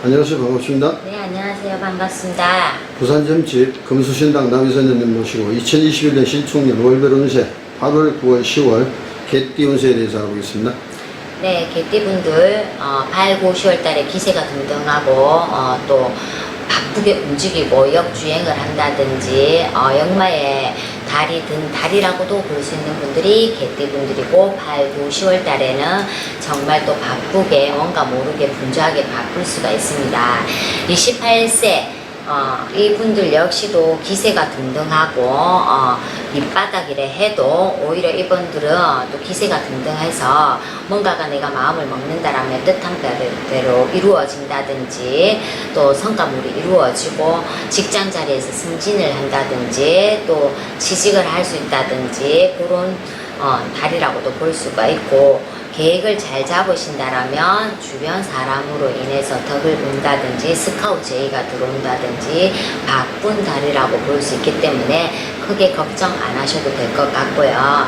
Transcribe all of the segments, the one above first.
안녕하세요. 반갑습니다. 네, 안녕하세요. 반갑습니다. 부산점집 금수신당 남희선생님 모시고 2021년 신축년 월별 운세 8월, 9월, 10월 개띠 운세에 대해서 알아보겠습니다. 네, 개띠분들 어, 8, 9, 10월 달에 기세가 등등하고 어, 또 바쁘게 움직이고 역주행을 한다든지 어, 역마에 달이 든 달이라고도 볼 수 있는 분들이 개띠분들이고 8, 9, 10월 달에는 정말 또 바쁘게 뭔가 모르게 분주하게 바쁠 수가 있습니다. 28세 어, 이분들 역시도 기세가 등등하고 어, 밑바닥이래 해도 오히려 이분들은 또 기세가 등등해서 뭔가가 내가 마음을 먹는다라면 뜻한 대로 이루어진다든지 또 성과물이 이루어지고 직장 자리에서 승진을 한다든지 또 취직을 할 수 있다든지 그런 어, 달이라고도 볼 수가 있고 계획을 잘 잡으신다라면 주변 사람으로 인해서 덕을 본다든지 스카우트 제의가 들어온다든지 바쁜 달이라고 볼 수 있기 때문에 크게 걱정 안 하셔도 될 것 같고요.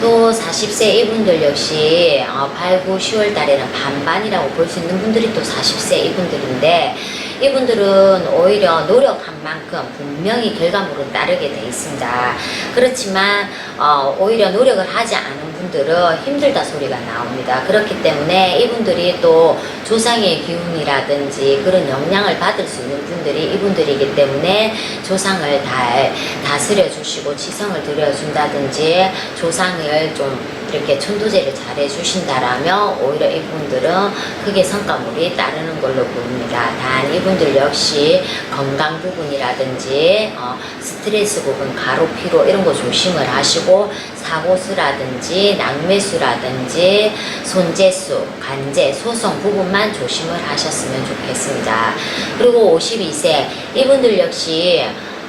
또 40세 이분들 역시 어, 8, 9, 10월 달에는 반반이라고 볼 수 있는 분들이 또 40세 이분들인데 이분들은 오히려 노력한 만큼 분명히 결과물은 따르게 돼 있습니다. 그렇지만 어, 오히려 노력을 하지 않은 분들은 힘들다 소리가 나옵니다. 그렇기 때문에 이분들이 또 조상의 기운이라든지 그런 영향을 받을 수 있는 분들이 이분들이기 때문에 조상을 잘 다스려 주시고 지성을 들여준다든지 조상을 좀 이렇게 천도제를 잘 해주신다라면 오히려 이분들은 크게 성과물이 따르는 걸로 보입니다. 단 이분들 역시 건강 부분이라든지 어, 스트레스 부분, 가로 피로 이런 거 조심을 하시고 사고수라든지 낙매수라든지 손재수, 간재, 소성 부분만 조심을 하셨으면 좋겠습니다. 그리고 52세 이분들 역시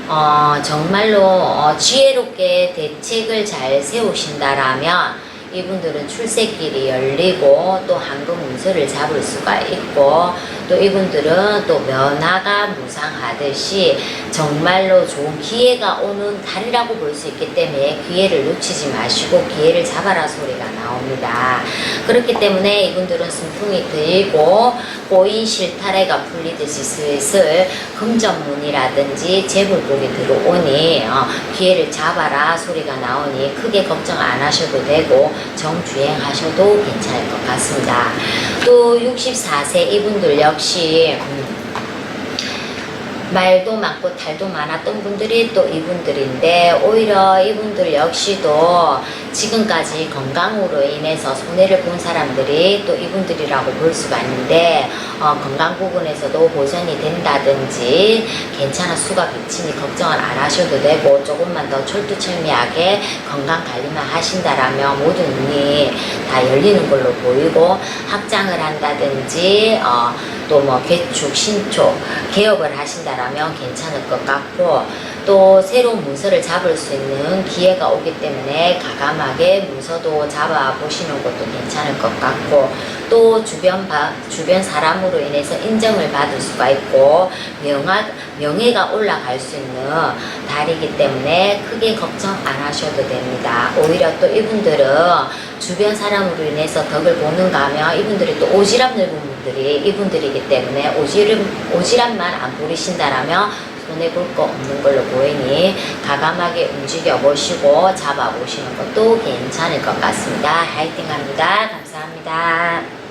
어, 정말로 어, 지혜롭게 대책을 잘 세우신다라면 이분들은 출세길이 열리고 또 황금 운수를 잡을 수가 있고 또 이분들은 또 면화가 무상하듯이 정말로 좋은 기회가 오는 달이라고 볼 수 있기 때문에 기회를 놓치지 마시고 기회를 잡아라 소리가 나옵니다. 그렇기 때문에 이분들은 순풍이 들고 꼬인 실타래가 풀리듯이 슬슬 금전문이라든지 재물복이 들어오니 어, 기회를 잡아라 소리가 나오니 크게 걱정 안 하셔도 되고 정주행하셔도 괜찮을 것 같습니다. 또 64세 이분들 역시 음, 말도 많고 달도 많았던 분들이 또 이분들인데 오히려 이분들 역시도 지금까지 건강으로 인해서 손해를 본 사람들이 또 이분들이라고 볼 수가 있는데 어, 건강 부분에서도 보전이 된다든지 괜찮은 수가 비치니 걱정을 안 하셔도 되고 조금만 더 철두철미하게 건강 관리만 하신다라면 모든 문이 다 열리는 걸로 보이고 확장을 한다든지 어, 또 뭐 개축, 신축, 개업을 하신다라면 괜찮을 것 같고 또 새로운 문서를 잡을 수 있는 기회가 오기 때문에 가감하게 문서도 잡아 보시는 것도 괜찮을 것 같고 또 주변 바, 주변 사람으로 인해서 인정을 받을 수가 있고 명화, 명예가 올라갈 수 있는 달이기 때문에 크게 걱정 안 하셔도 됩니다. 오히려 또 이분들은 주변 사람으로 인해서 덕을 보는가 하면 이분들이 또 오지랖 넓은 분들이 이분들이기 때문에 오지랖, 오지랖만 안 부리신다라면 손해볼 거 없는 걸로 보이니 가감하게 움직여 보시고 잡아 보시는 것도 괜찮을 것 같습니다. 화이팅 합니다. 감사합니다.